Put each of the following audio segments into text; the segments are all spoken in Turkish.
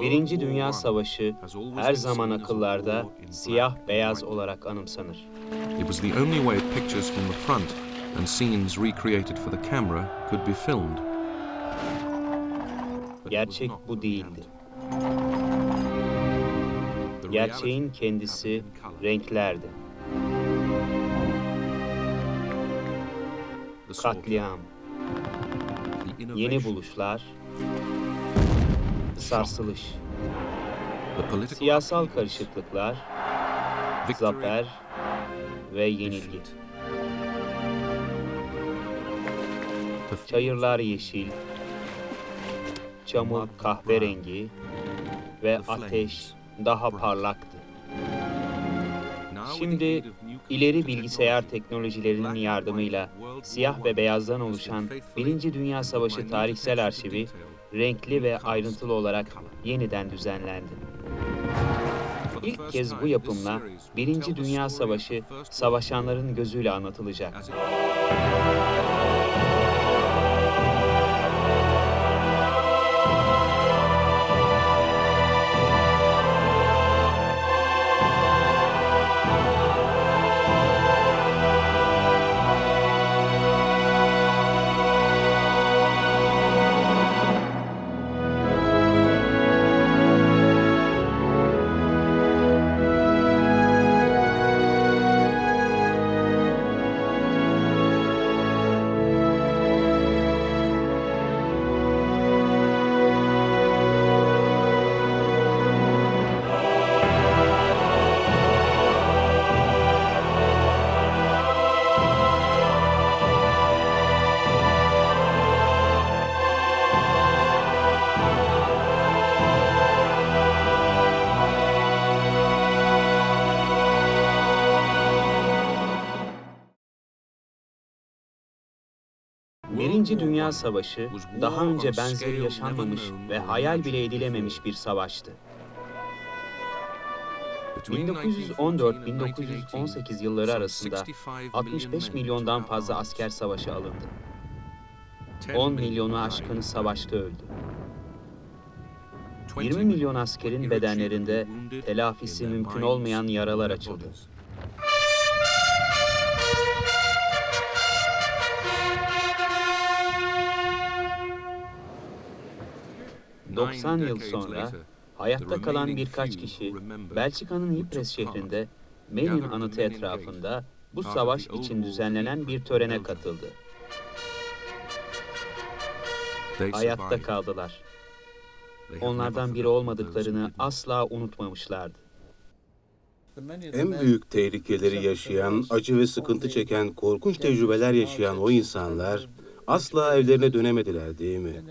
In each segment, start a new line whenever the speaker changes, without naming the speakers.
Birinci Dünya Savaşı her zaman akıllarda siyah beyaz olarak anımsanır.
It was the only way pictures from the front and scenes recreated for the camera could be filmed.
Gerçek bu değildi. Gerçeğin kendisi renklerdi. Katliam, yeni buluşlar, sarsılış, siyasal karışıklıklar, zafer ve yenilgi. Çayırlar yeşil, çamur kahverengi ve ateş daha parlaktı. Şimdi ileri bilgisayar teknolojilerinin yardımıyla siyah ve beyazdan oluşan Birinci Dünya Savaşı tarihsel arşivi renkli ve ayrıntılı olarak yeniden düzenlendi. İlk kez bu yapımla Birinci Dünya Savaşı savaşanların gözüyle anlatılacak. Birinci Dünya Savaşı daha önce benzeri yaşanmamış ve hayal bile edilememiş bir savaştı.
Between
1914-1918 yılları arasında
65
65 milyondan fazla asker savaşa alındı. 10 milyonu aşkını savaşta öldü. 20 milyon askerin bedenlerinde telafisi mümkün olmayan yaralar açıldı. 90 yıl sonra hayatta kalan birkaç kişi Belçika'nın Ypres şehrinde Menin anıtı etrafında bu savaş için düzenlenen bir törene katıldı. Hayatta kaldılar. Onlardan biri olmadıklarını asla unutmamışlardı.
En büyük tehlikeleri yaşayan, acı ve sıkıntı çeken, korkunç tecrübeler yaşayan o insanlar asla evlerine dönemediler değil mi?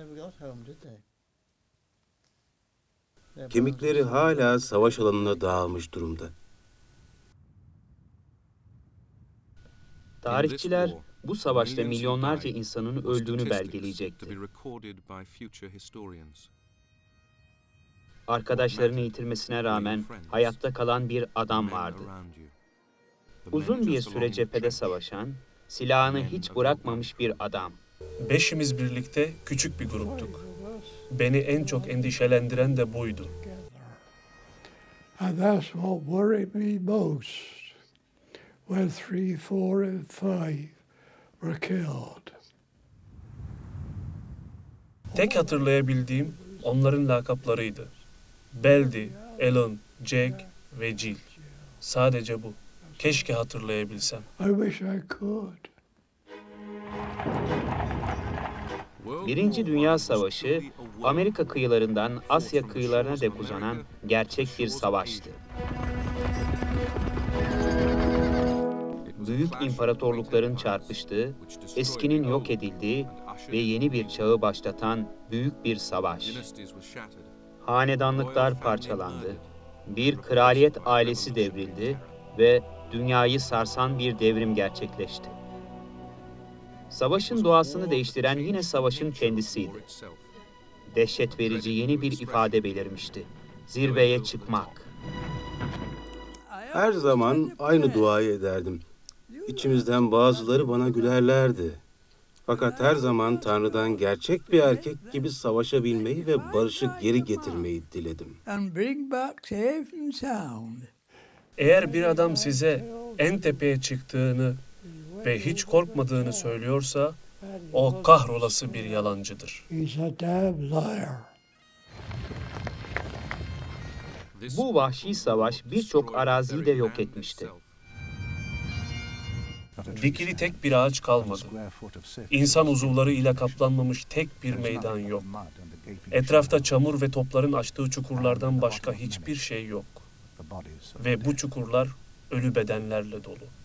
Kemikleri hala savaş alanına dağılmış durumda.
Tarihçiler bu savaşta milyonlarca insanın öldüğünü belgeleyecekti. Arkadaşlarını yitirmesine rağmen hayatta kalan bir adam vardı. Uzun bir süre cephede savaşan, silahını hiç bırakmamış bir adam.
Beşimiz birlikte küçük bir gruptuk. Beni en çok endişelendiren de buydu.
And that's what worried me most when three, four, and five were killed.
Tek hatırlayabildiğim onların lakaplarıydı. Beldi, Alan, Jack ve Jill. Sadece bu. Keşke hatırlayabilsem.
I wish I could.
Birinci Dünya Savaşı, Amerika kıyılarından Asya kıyılarına dek uzanan gerçek bir savaştı. Büyük imparatorlukların çarpıştığı, eskinin yok edildiği ve yeni bir çağı başlatan büyük bir savaş. Hanedanlıklar parçalandı, bir kraliyet ailesi devrildi ve dünyayı sarsan bir devrim gerçekleşti. Savaşın doğasını değiştiren yine savaşın kendisiydi. Dehşet verici yeni bir ifade belirmişti. Zirveye çıkmak.
Her zaman aynı duayı ederdim. İçimizden bazıları bana gülerlerdi. Fakat her zaman Tanrı'dan gerçek bir erkek gibi savaşabilmeyi ve barışı geri getirmeyi diledim.
Eğer bir adam size en tepeye çıktığını ve hiç korkmadığını söylüyorsa o kahrolası bir yalancıdır.
Bu vahşi savaş birçok araziyi de yok etmişti.
Dikili tek bir ağaç kalmadı. İnsan uzuvları ile kaplanmamış tek bir meydan yok. Etrafta çamur ve topların açtığı çukurlardan başka hiçbir şey yok. Ve bu çukurlar ölü bedenlerle dolu.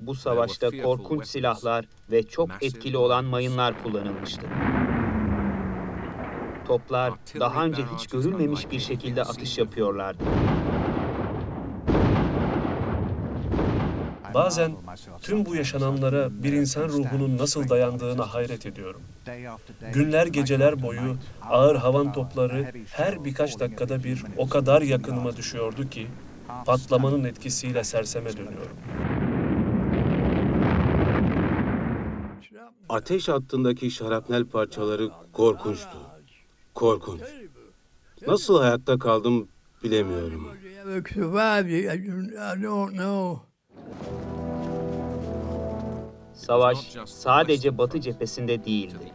Bu savaşta korkunç silahlar ve çok etkili olan mayınlar kullanılmıştı. Toplar daha önce hiç görülmemiş bir şekilde atış yapıyorlardı.
Bazen tüm bu yaşananlara bir insan ruhunun nasıl dayandığına hayret ediyorum. Günler geceler boyu ağır havan topları her birkaç dakikada bir o kadar yakınıma düşüyordu ki patlamanın etkisiyle serseme dönüyorum.
Ateş hattındaki şarapnel parçaları korkunçtu. Korkunç. Nasıl hayatta kaldım bilemiyorum.
Savaş sadece Batı cephesinde değildi.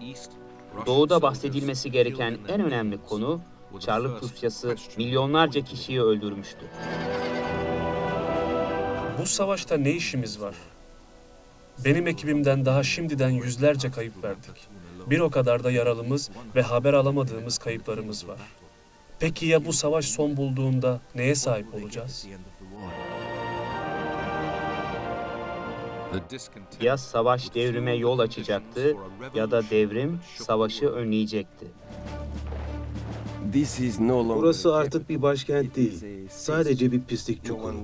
Doğuda bahsedilmesi gereken en önemli konu Çarlık Rusyası milyonlarca kişiyi öldürmüştü.
Bu savaşta ne işimiz var? Benim ekibimden daha şimdiden yüzlerce kayıp verdik. Bir o kadar da yaralımız ve haber alamadığımız kayıplarımız var. Peki ya bu savaş son bulduğunda neye sahip olacağız?
Ya savaş devrime yol açacaktı ya da devrim savaşı önleyecekti.
Burası artık bir başkent değil. Sadece bir pislik çukuru.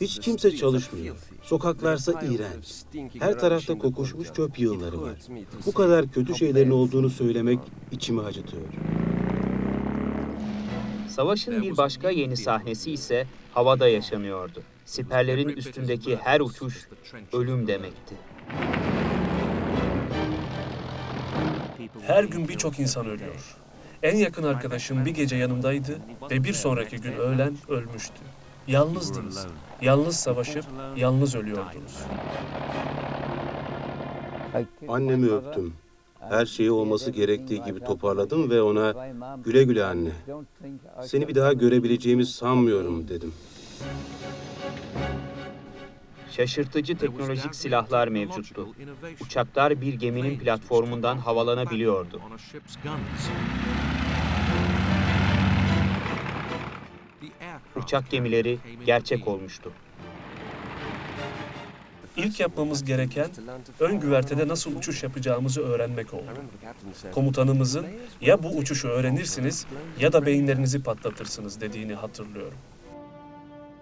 Hiç kimse çalışmıyor. Sokaklarsa iğrenç. Her tarafta kokuşmuş çöp yığınları var. Bu kadar kötü şeylerin olduğunu söylemek içimi acıtıyor.
Savaşın bir başka yeni sahnesi ise havada yaşanıyordu. Siperlerin üstündeki her uçuş ölüm demekti.
Her gün birçok insan ölüyor. En yakın arkadaşım bir gece yanımdaydı ve bir sonraki gün öğlen ölmüştü. Yalnızdınız. Yalnız savaşıp yalnız ölüyordunuz.
Annemi öptüm. Her şeyi olması gerektiği gibi toparladım ve ona güle güle anne. Seni bir daha görebileceğimi sanmıyorum dedim.
Şaşırtıcı teknolojik silahlar mevcuttu. Uçaklar bir geminin platformundan havalanabiliyordu. Uçak gemileri gerçek olmuştu.
İlk yapmamız gereken ön güvertede nasıl uçuş yapacağımızı öğrenmek oldu. Komutanımızın ya bu uçuşu öğrenirsiniz ya da beyinlerinizi patlatırsınız dediğini hatırlıyorum.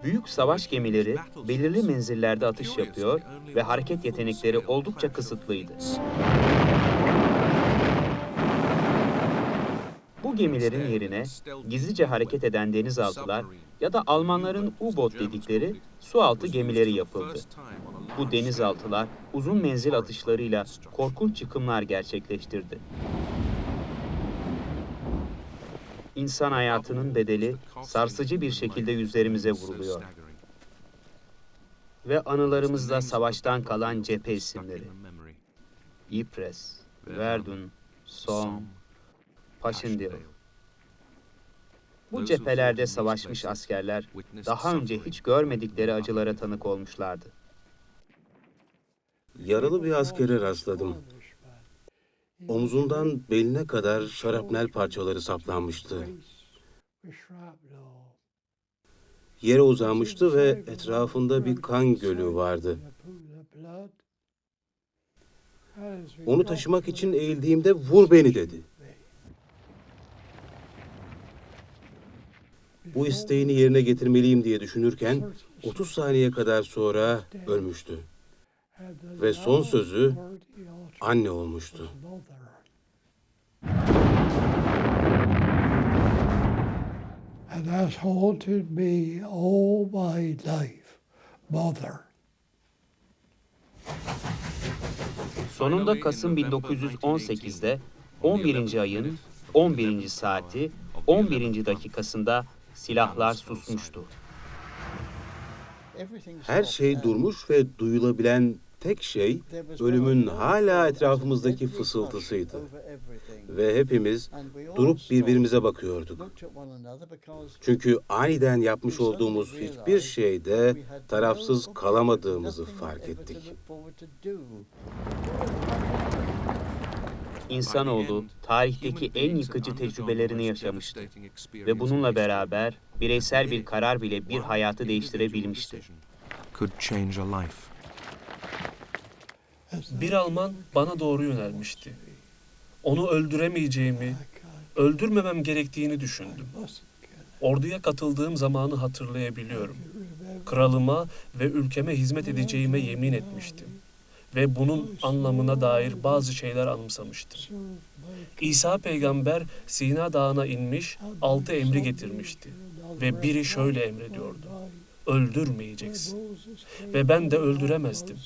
Büyük savaş gemileri belirli menzillerde atış yapıyor ve hareket yetenekleri oldukça kısıtlıydı. Bu gemilerin yerine gizlice hareket eden denizaltılar ya da Almanların U-boat dedikleri sualtı gemileri yapıldı. Bu denizaltılar uzun menzil atışlarıyla korkunç yıkımlar gerçekleştirdi. İnsan hayatının bedeli sarsıcı bir şekilde yüzlerimize vuruluyor. Ve anılarımızda savaştan kalan cephe isimleri. Ypres, Verdun, Somme, Passchendaele. Bu cephelerde savaşmış askerler daha önce hiç görmedikleri acılara tanık olmuşlardı.
Yaralı bir askere rastladım. Omzundan beline kadar şarapnel parçaları saplanmıştı. Yere uzanmıştı ve etrafında bir kan gölü vardı. Onu taşımak için eğildiğimde vur beni dedi. Bu isteğini yerine getirmeliyim diye düşünürken 30 saniye kadar sonra ölmüştü. Ve son sözü anne olmuştu.
And that's haunted me all my life. Mother.
Sonunda Kasım 1918'de 11. ayın 11. saati 11. dakikasında silahlar susmuştu.
Her şey durmuş ve duyulabilen tek şey ölümün hala etrafımızdaki fısıltısıydı. Ve hepimiz durup birbirimize bakıyorduk. Çünkü aniden yapmış olduğumuz hiçbir şeyde tarafsız kalamadığımızı fark ettik.
İnsanoğlu tarihteki en yıkıcı tecrübelerini yaşamıştı ve bununla beraber bireysel bir karar bile bir hayatı değiştirebilmişti.
Bir Alman bana doğru yönelmişti. Onu öldüremeyeceğimi, öldürmemem gerektiğini düşündüm. Orduya katıldığım zamanı hatırlayabiliyorum. Kralıma ve ülkeme hizmet edeceğime yemin etmiştim. Ve bunun anlamına dair bazı şeyler anımsamıştım. İsa peygamber Sina Dağı'na inmiş, altı emri getirmişti. Ve biri şöyle emrediyordu. Öldürmeyeceksin. Ve ben de öldüremezdim.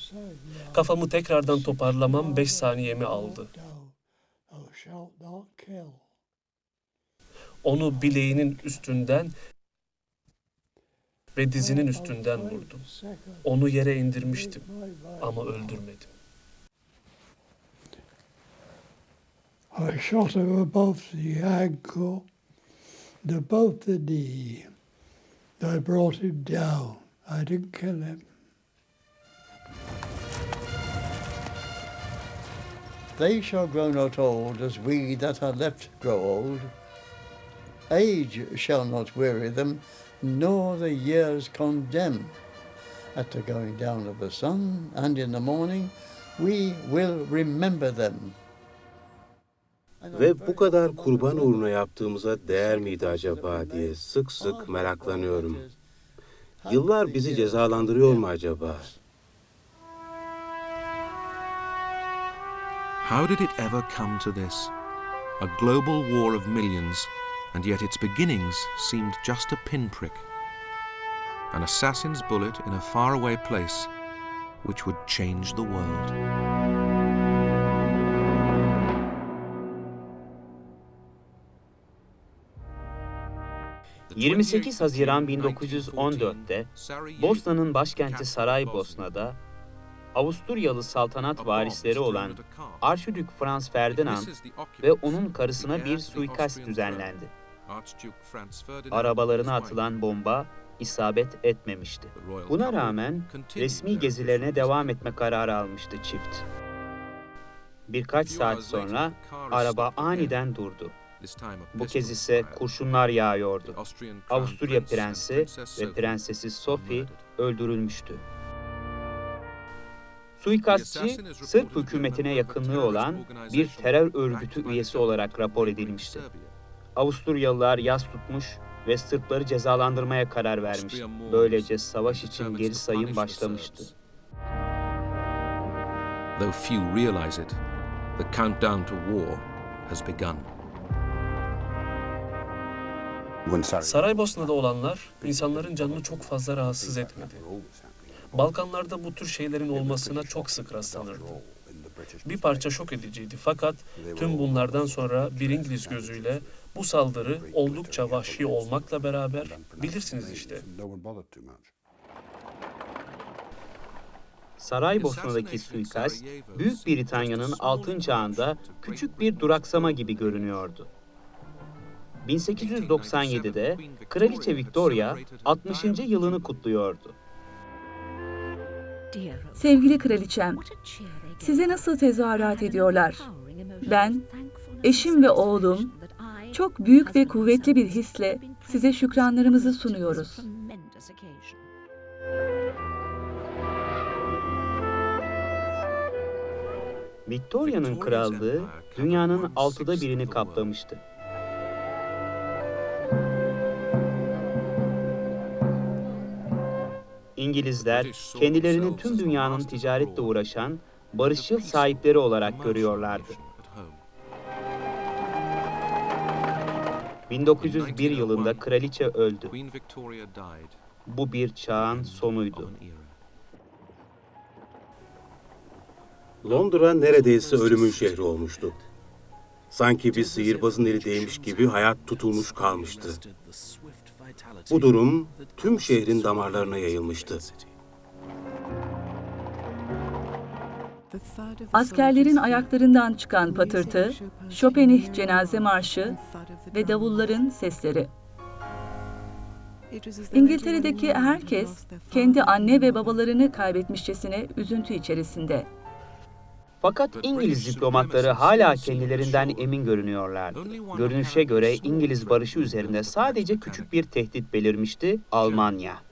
Kafamı tekrardan toparlamam beş saniyemi aldı. Onu bileğinin üstünden ve dizinin üstünden vurdum. Onu yere indirmiştim ama öldürmedim.
I shot him above the ankle and above the knee. I brought him down. I didn't kill him.
They shall grow not old as we that are left grow old. Age shall not weary them, nor the years condemn. At the going down of the sun and in the morning, we will remember them.
Ve bu kadar kurban uğruna yaptığımıza değer miydi acaba diye sık sık meraklanıyorum. Yıllar bizi cezalandırıyor mu acaba?
How did it ever come to this? A global war of millions, and yet its beginnings seemed just a pinprick. An assassin's bullet in a faraway place which would change the world.
The 28 Haziran 1914'te Bosna'nın başkenti Saraybosna'da Avusturyalı saltanat varisleri olan Arşidük Franz Ferdinand ve onun karısına bir suikast düzenlendi. Arabalarına atılan bomba isabet etmemişti. Buna rağmen resmi gezilerine devam etme kararı almıştı çift. Birkaç saat sonra araba aniden durdu. Bu kez ise kurşunlar yağıyordu. Avusturya prensi ve prensesi Sophie öldürülmüştü. Suikastçı, Sırp hükümetine yakınlığı olan bir terör örgütü üyesi olarak rapor edilmişti. Avusturyalılar yas tutmuş ve Sırpları cezalandırmaya karar vermiş. Böylece savaş için geri sayım başlamıştı.
Though few realize it, the countdown to war has begun.
Saraybosna'da olanlar insanların canını çok fazla rahatsız etmedi. Balkanlarda bu tür şeylerin olmasına çok sık rastlanırdı. Bir parça şok ediciydi fakat tüm bunlardan sonra bir İngiliz gözüyle bu saldırı oldukça vahşi olmakla beraber bilirsiniz işte.
Saraybosna'daki suikast, Büyük Britanya'nın altın çağında küçük bir duraksama gibi görünüyordu. 1897'de Kraliçe Victoria 60. yılını kutluyordu.
Sevgili kraliçem, size nasıl tezahürat ediyorlar? Ben, eşim ve oğlum çok büyük ve kuvvetli bir hisle size şükranlarımızı sunuyoruz.
Victoria'nın krallığı dünyanın altıda birini kaplamıştı. İngilizler kendilerini tüm dünyanın ticaretle uğraşan barışçıl sahipleri olarak görüyorlardı. 1901 yılında kraliçe öldü. Bu bir çağın sonuydu.
Londra neredeyse ölümün şehri olmuştu. Sanki bir sihirbazın eli değmiş gibi hayat tutulmuş kalmıştı. Bu durum tüm şehrin damarlarına yayılmıştı.
Askerlerin ayaklarından çıkan patırtı, Chopin'ih cenaze marşı ve davulların sesleri. İngiltere'deki herkes kendi anne ve babalarını kaybetmişçesine üzüntü içerisinde.
Fakat İngiliz diplomatları hala kendilerinden emin görünüyorlardı. Görünüşe göre İngiliz barışı üzerinde sadece küçük bir tehdit belirmişti, Almanya.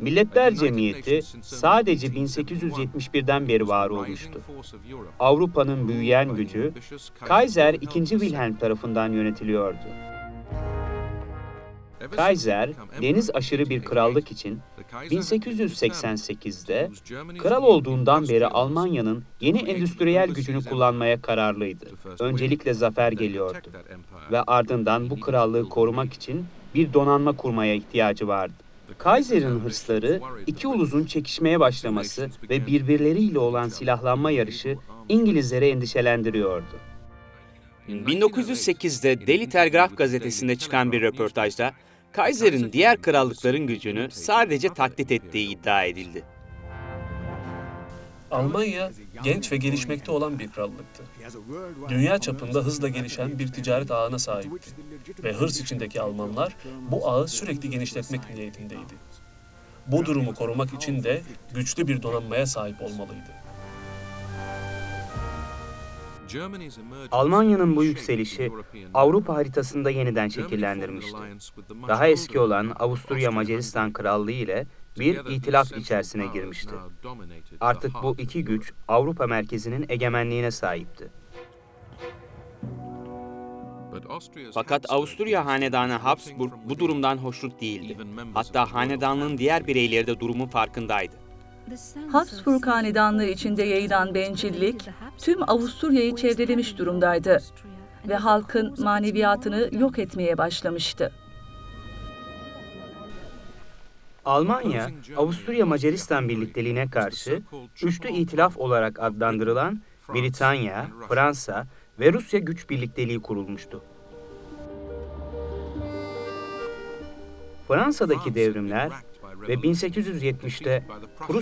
Milletler Cemiyeti sadece 1871'den beri var olmuştu. Avrupa'nın büyüyen gücü Kaiser II. Wilhelm tarafından yönetiliyordu. Kaiser, deniz aşırı bir krallık için 1888'de kral olduğundan beri Almanya'nın yeni endüstriyel gücünü kullanmaya kararlıydı. Öncelikle zafer geliyordu ve ardından bu krallığı korumak için bir donanma kurmaya ihtiyacı vardı. Kaiser'in hırsları iki uluzun çekişmeye başlaması ve birbirleriyle olan silahlanma yarışı İngilizleri endişelendiriyordu.
1908'de Daily Telegraph gazetesinde çıkan bir röportajda Kaiser'in diğer krallıkların gücünü sadece taklit ettiği iddia edildi.
Almanya genç ve gelişmekte olan bir krallıktı. Dünya çapında hızla gelişen bir ticaret ağına sahipti. Ve hırs içindeki Almanlar bu ağı sürekli genişletmek niyetindeydi. Bu durumu korumak için de güçlü bir donanmaya sahip olmalıydı.
Almanya'nın bu yükselişi Avrupa haritasında yeniden şekillendirmişti. Daha eski olan Avusturya Macaristan Krallığı ile bir itilaf içerisine girmişti. Artık bu iki güç Avrupa merkezinin egemenliğine sahipti.
Fakat Avusturya hanedanı Habsburg bu durumdan hoşnut değildi. Hatta hanedanlığın diğer bireyleri de durumun farkındaydı.
Habsburg hanedanlığı içinde yayılan bencillik tüm Avusturya'yı çevrelemiş durumdaydı ve halkın maneviyatını yok etmeye başlamıştı.
Almanya, Avusturya Macaristan birlikteliğine karşı üçlü itilaf olarak adlandırılan Britanya, Fransa ve Rusya güç birlikteliği kurulmuştu. Fransa'daki devrimler ve 1870'te Prusya